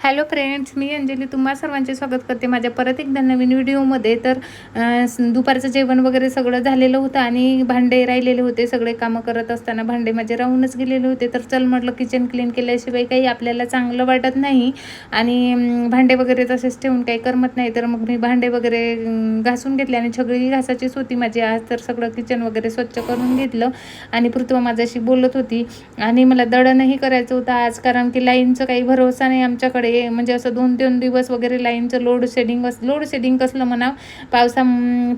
Hello friends मी अंजली तुम्हा सर्वांचे स्वागत करते माझ्या परत एकदा नवीन व्हिडिओमध्ये. तर दुपारचं जेवण वगैरे सगळं झालेलं होतं आणि भांडे राहिलेले होते. सगळे कामं करत असताना भांडे माझे राहूनच गेलेले होते. तर चल म्हटलं किचन क्लीन केल्याशिवाय काही आपल्याला चांगलं वाटत नाही. आणि भांडे वगैरे तसेच ठेवून काही करमत नाही. तर मग मी भांडे वगैरे घासून घेतले आणि सगळी घासाचीच होती माझी. आज तर सगळं किचन वगैरे स्वच्छ करून घेतलं. आणि पृथ्वा माझ्याशी बोलत होती. आणि मला दळणही करायचं होतं आज. कारण की लाईनचं काही भरोसा नाही आमच्याकडे. म्हणजे असं दोन तीन दिवस वगैरे लाईनचं लोड शेडिंग अस लोड शेडिंग कसलं म्हणा पावसा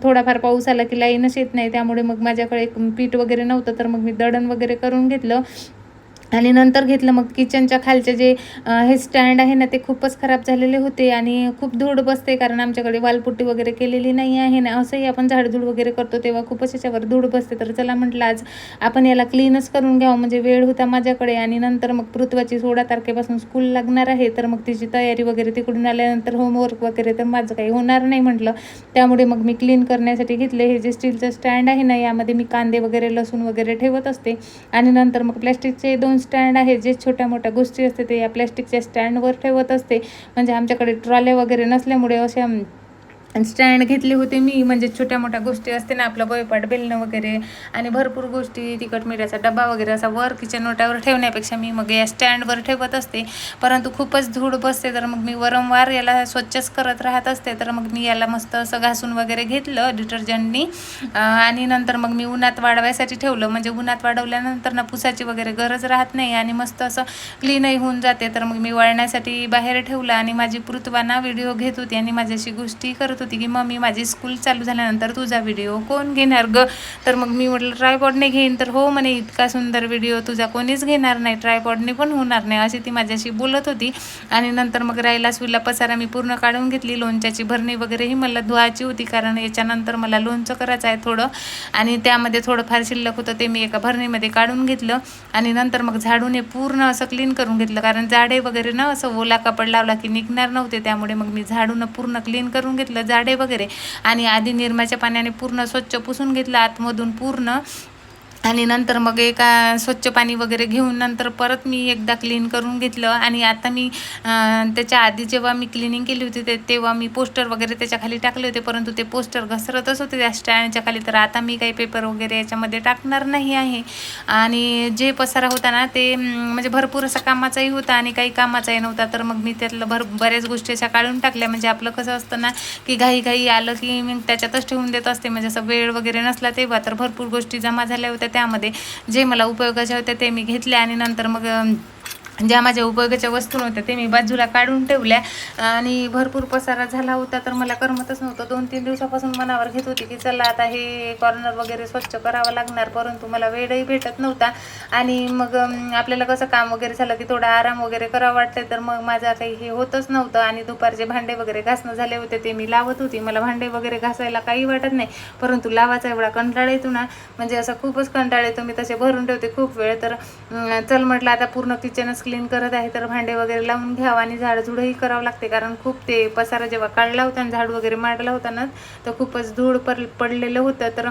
थोडाफार पाऊस आला की लाईनच येत नाही. त्यामुळे मग माझ्याकडे एक पीठ वगैरे नव्हतं तर मग मी दळण वगैरे करून घेतलं. आणि नंतर घेतलं मग किचनच्या खालचे जे हे स्टँड आहे ना ते खूपच खराब झालेले होते आणि खूप धूळ बसते कारण आमच्याकडे वालपुट्टी वगैरे केलेली नाही आहे ना असंही आपण झाडझूड वगैरे करतो तेव्हा खूपच याच्यावर धूळ बसते. तर चला म्हटलं आज आपण याला क्लीनच करून घ्यावं म्हणजे वेळ होता माझ्याकडे आणि नंतर मग पृथ्वाची सोळा तारखेपासून स्कूल लागणार आहे तर मग तिची तयारी वगैरे तिकडून आल्यानंतर होमवर्क वगैरे तर माझं काही होणार नाही म्हटलं. त्यामुळे मग मी क्लीन करण्यासाठी घेतले. हे जे स्टीलचं स्टँड आहे ना यामध्ये मी कांदे वगैरे लसूण वगैरे ठेवत असते. आणि नंतर मग प्लॅस्टिकचे दोन स्टँड आहे जे छोट्या मोठ्या गोष्टी असते ते या प्लॅस्टिकच्या स्टँडवर ठेवत असते. म्हणजे आमच्याकडे ट्रॉले वगैरे नसल्यामुळे अशा स्टँड घेतले होते मी. म्हणजे छोट्या मोठ्या गोष्टी असते ना आपलं बयपाट बेलणं वगैरे आणि भरपूर गोष्टी तिखट मिठाचा डबा वगैरे असा वर किचन ओट्यावर ठेवण्यापेक्षा मी मग या स्टँडवर ठेवत असते. परंतु खूपच धूळ बसते तर मग मी वारंवार याला स्वच्छच करत राहत असते. तर मग मी याला मस्त असं घासून वगैरे घेतलं डिटर्जंटनी आणि नंतर मग मी उन्हात वाढवायसाठी ठेवलं. म्हणजे उन्हात वाढवल्यानंतर ना पुसाची वगैरे गरज राहत नाही आणि मस्त असं क्लीनही होऊन जाते. तर मग मी वळण्यासाठी बाहेर ठेवलं आणि माझी पृथ्वाना व्हिडिओ घेत होती आणि माझ्याशी गोष्टी करत होती की मम्मी माझी स्कूल चालू झाल्यानंतर तुझा व्हिडिओ कोण घेणार ग? तर मग मी म्हटलं ट्रायपॉडने घेईन. तर हो म्हणे इतका सुंदर व्हिडिओ तुझा कोणीच घेणार नाही ट्रायपॉडने पण होणार नाही. अशी ती माझ्याशी बोलत होती. आणि नंतर मग राहिला सुला पसारा मी पूर्ण काढून घेतली लोणच्याची भरणी वगैरेही मला धुवायची होती कारण याच्यानंतर मला लोणचं करायचं आहे थोडं. आणि त्यामध्ये थोडंफार शिल्लक होतं ते मी एका भरणीमध्ये काढून घेतलं. आणि नंतर मग झाडूने पूर्ण असं क्लीन करून घेतलं कारण जाडे वगैरे ना असं ओला कापड लावला की निघणार नव्हते त्यामुळे मग मी झाडून पूर्ण क्लीन करून घेतलं. जाडे वगैरे. आणि आधी निरमाच्या पाण्याने पूर्ण स्वच्छ पुसून घेतलं आतमधून पूर्ण आणि नंतर मग एका स्वच्छ पाणी वगैरे घेऊन नंतर परत मी एकदा क्लीन करून घेतलं. आणि आता मी त्याच्या आधी जेव्हा मी क्लिनिंग केली होती ते तेव्हा मी पोस्टर वगैरे त्याच्याखाली टाकले होते. परंतु ते पोस्टर घसरतच होते त्या स्टँडच्या खाली. तर आता मी काही पेपर वगैरे याच्यामध्ये टाकणार नाही आहे. आणि जे पसारा होता ना ते म्हणजे भरपूर असा कामाचाही होता आणि काही कामाचाही नव्हता. तर मग मी त्यातलं भर बऱ्याच गोष्टी अशा काढून टाकल्या. म्हणजे आपलं कसं असतं ना की घाई घाई आलं की मी त्याच्यातच ठेवून देत असते. म्हणजे असं वेळ वगैरे नसला तेव्हा. तर भरपूर गोष्टी जमा झाल्या होत्या. त्यामध्ये जे मला उपयोगाच्या होत्या ते मी घेतल्या आणि नंतर मग ज्या माझ्या उपयोगाच्या वस्तू नव्हत्या ते मी बाजूला काढून ठेवल्या. आणि भरपूर पसारा झाला होता तर मला करमतच नव्हतं. दोन तीन दिवसापासून मनावर घेत होती की चला आता हे कॉर्नर वगैरे स्वच्छ करावं लागणार परंतु मला वेळही भेटत नव्हता. आणि मग आपल्याला कसं काम वगैरे झालं की थोडा आराम वगैरे करावं वाटतंय तर मग माझा काही हे होतच नव्हतं. आणि दुपारचे भांडे वगैरे घासणं झाले होते ते मी लावत होती. मला भांडे वगैरे घासायला काही वाटत नाही परंतु लावायचा एवढा कंटाळा येतो ना. म्हणजे असं खूपच कंटाळा येतो. मी तसे भरून ठेवते खूप वेळ. तर चल म्हटलं आता पूर्ण किचनच क्लीन करत आहे तर भांडे वगैरे लावून घ्यावं आणि झाडझुडही करावं लागते. कारण खूप ते पसारा जेव्हा काढला होता आणि झाड वगैरे मारला होता ना तर खूपच धूळ पड पडलेलं होतं. तर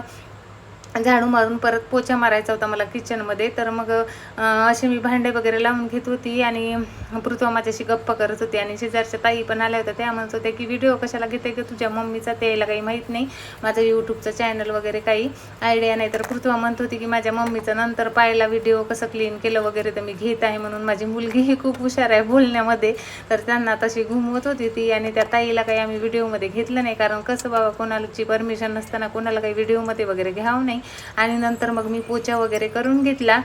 झाडू मारून परत पोछा मारायचा होता मला किचनमध्ये तर मग असे मी भांडे वगैरे लावून घेत होती आणि पृथ्वा माझ्याशी गप्पा करत होती आणि शेजारच्या ताई पण आल्या होत्या. त्या म्हणत होत्या की व्हिडिओ कशाला घेते की तुझ्या मम्मीचा? त्याला काही माहीत नाही. माझं यूट्यूबचं चॅनल वगैरे काही आयडिया नाही. तर पृथ्वा म्हणत होती की माझ्या मम्मीचं नंतर पाहिला व्हिडिओ कसं क्लीन केलं वगैरे तर मी घेत आहे म्हणून माझी मुलगी ही खूप हुशार आहे बोलण्यामध्ये. तर त्यांना तशी घुमवत होती ती आणि त्या ताईला काही आम्ही व्हिडिओमध्ये घेतलं नाही. कारण कसं बाबा कोणाची परमिशन नसताना कोणाला काही व्हिडिओमध्ये वगैरे घ्यावं नाही. आणि नंतर मग मी पोचा वगैरे करून घेतला.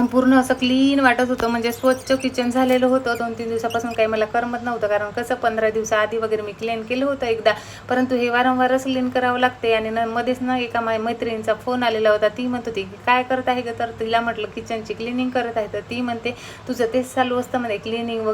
पूर्ण असं क्लीन वाटत होतं. म्हणजे स्वच्छ किचन झालेलं होतं. दोन तीन दिवसापासून काही मला करमत नव्हतं. कारण कसं पंधरा दिवसाआधी वगैरे मी क्लीन केलं होतं एकदा. परंतु हे वारंवारच क्लीन करावं लागते आणि न मध्येच ना एका माझ्या मैत्रिणीचा फोन आलेला होता. ती म्हणत होती की काय करत आहे ग तर? तिला म्हटलं किचनची क्लिनिंग करत आहे. तर ती म्हणते तुझं तेच चालू असतं म्हणे क्लिनिंग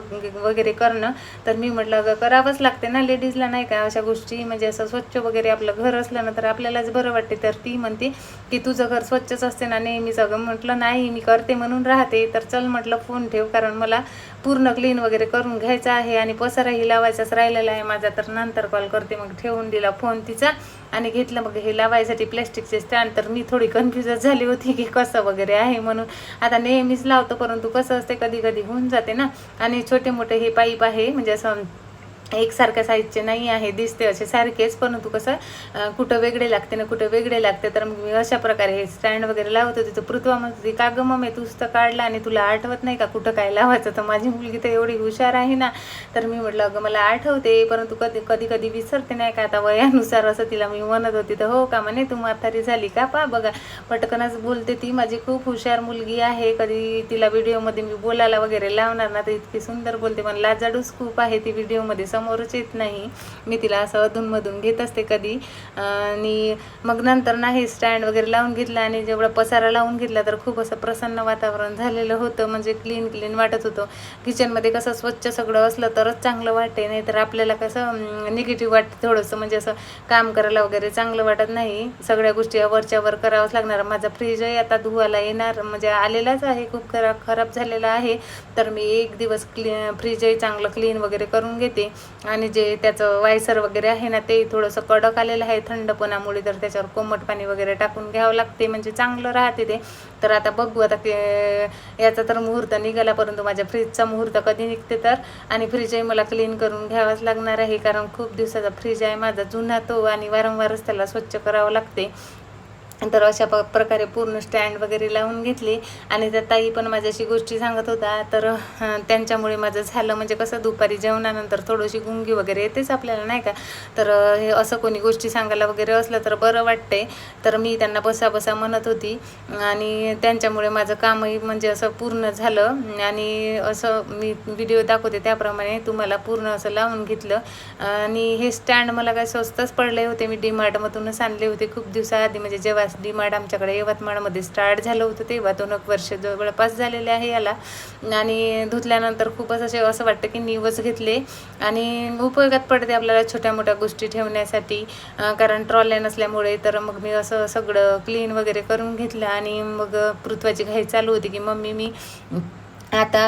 वगैरे करणं. तर मी म्हटलं अगं करावंच लागते ना लेडीजला नाही का? अशा गोष्टी म्हणजे असं स्वच्छ वगैरे आपलं घर असलं ना तर आपल्यालाच बरं वाटते. तर ती म्हणते की तुझं घर स्वच्छच असते ना नेहमीच. अगं म्हटलं नाही मी करते राहते म्हणून राहते. तर चल म्हटलं फोन ठेव कारण मला पूर्ण क्लीन वगैरे करून घ्यायचं आहे आणि पसाराही लावायचाच राहिलेला आहे. माझा तर नंतर कॉल करते मग ठेवून दिला फोन तिचा आणि घेतलं मग हे लावायसाठी प्लॅस्टिकचे स्टँड तर मी थोडी कन्फ्युजच झाली होती की कसं वगैरे आहे म्हणून. आता नेहमीच लावतो परंतु कसं असते कधी कधी होऊन जाते ना. आणि छोटे मोठे हे पाईप आहे म्हणजे असं एकसारख्या साईजचे नाही आहे दिसते असे सारखेच परंतु कसं कुठं वेगळे लागते ना कुठं वेगळे लागते तर मग मी अशा प्रकारे हे स्टँड वगैरे लावत होते तर पृथ्वा म्हणत होती का गं मम्मी तूच तर काढला आणि तुला आठवत नाही का कुठं काय लावायचं तर माझी मुलगी तर एवढी हुशार आहे ना. तर मी म्हटलं अगं मला आठवते परंतु कधी कधी कधी विसरते नाही का आता वयानुसार असं तिला मी म्हणत होती तर हो का म्हणे तू म्हातारी झाली का? पा बघा. पटकनच बोलते ती माझी खूप हुशार मुलगी आहे कधी तिला व्हिडिओमध्ये मी बोलायला वगैरे लावणार ना तर इतकी सुंदर बोलते पण लाजाडूच खूप आहे ती व्हिडिओमध्ये समोरच येत नाही. मी तिला असं अधूनमधून घेत असते कधी. आणि मग नंतर नाही स्टँड वगैरे लावून घेतला आणि जेवढा पसारा लावून घेतला तर खूप असं प्रसन्न वातावरण झालेलं होतं. म्हणजे क्लीन क्लीन वाटत होतं. किचनमध्ये कसं स्वच्छ सगळं असलं तरच चांगलं वाटते नाही तर आपल्याला कसं निगेटिव्ह वाटतं थोडंसं. म्हणजे असं काम करायला वगैरे चांगलं वाटत नाही. सगळ्या गोष्टी वरच्या वर करावंच लागणार. माझा फ्रीजही आता धुवायला येणार. म्हणजे आलेलाच आहे. खूप खराब खराब झालेला आहे. तर मी एक दिवस क्ली फ्रीजही चांगलं क्लीन वगैरे करून घेते. आणि जे त्याचं वायसर वगैरे आहे ना ते थोडंसं कडक आलेलं आहे थंडपणामुळे तर त्याच्यावर कोमट पाणी वगैरे टाकून घ्यावं लागते म्हणजे चांगलं राहते ते. तर आता बघू आता ते याचा तर मुहूर्त निघाला परंतु माझ्या फ्रीजचा मुहूर्त कधी निघते तर. आणि फ्रीजही मला क्लीन करून घ्यावाच लागणार आहे कारण खूप दिवसाचा फ्रीज आहे माझा जुना तो आणि वारंवारच त्याला स्वच्छ करावं लागते. तर अशा प प्रकारे पूर्ण स्टँड वगैरे लावून घेतले. आणि त्या ताई पण माझ्याशी गोष्टी सांगत होता तर त्यांच्यामुळे माझं झालं. म्हणजे कसं दुपारी जेवणानंतर थोडीशी गुंगी वगैरे येतेच आपल्याला नाही का? तर हे असं कोणी गोष्टी सांगायला वगैरे असलं तर बरं वाटते. तर मी त्यांना बसा बसा म्हणत होती. आणि त्यांच्यामुळे माझं कामही म्हणजे असं पूर्ण झालं. आणि असं मी व्हिडिओ दाखवते त्याप्रमाणे तुम्हाला पूर्ण असं लावून घेतलं. आणि हे स्टँड मला काय स्वस्तच पडले होते. मी डीमार्टमधूनच आणले होते खूप दिवसाआधी. म्हणजे जेव्हा डीमार्ट आमच्याकडे यवतमाळमध्ये स्टार्ट झालं होतं तेव्हा. दोन एक वर्ष जवळपास झालेले आहे याला. आणि धुतल्यानंतर खूपच असे असं वाटतं की निवच घेतले. आणि उपयोगात पडते आपल्याला छोट्या मोठ्या गोष्टी ठेवण्यासाठी. कारण ट्रॉल्या नसल्यामुळे तर मग मी असं सगळं क्लीन वगैरे करून घेतलं. आणि मग पृथ्वाची घाई चालू होती की मम्मी मी आता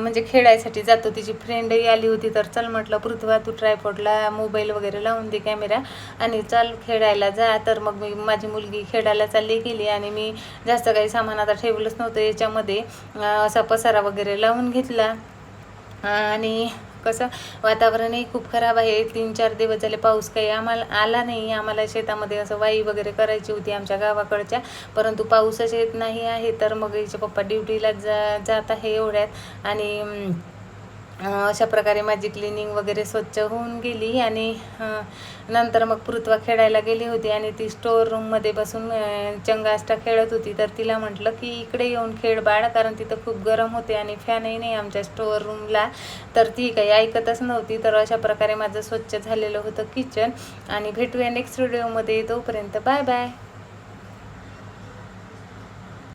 म्हणजे खेळायसाठी जातो. तिची फ्रेंडही आली होती तर चल म्हटलं पृथ्वा तू ट्रायपॉडला मोबाईल वगैरे लावून दे कॅमेरा आणि चल खेळायला जा. तर मग मी माझी मुलगी खेळायला चालली गेली आणि मी जास्त काही सामान आता ठेवलंच नव्हतं. याच्यामध्ये असा पसारा वगैरे लावून घेतला. आणि कसं वातावरणही खूप खराब आहे. तीन चार दिवस झाले पाऊस काही आम्हाला आला नाही. आम्हाला शेतामध्ये असं वाई वगैरे करायची होती आमच्या गावाकडच्या. परंतु पाऊसच येत नाही आहे. तर मग हिचे पप्पा ड्युटीला जा जात आहे एवढ्यात. आणि अशा प्रकारे माझी क्लिनिंग वगैरे स्वच्छ होऊन गेली आणि नंतर मग पृथ्वा खेळायला गेली होती आणि ती स्टोअर रूममध्ये बसून चंगाष्टा खेळत होती. तर तिला म्हटलं की इकडे येऊन खेळ बाळ कारण तिथं खूप गरम होते आणि फॅनही नाही आमच्या स्टोअर रूमला तर ती काही ऐकतच नव्हती. तर अशा प्रकारे माझं स्वच्छ झालेलं होतं किचन आणि भेटूया नेक्स्ट व्हिडिओमध्ये तोपर्यंत बाय बाय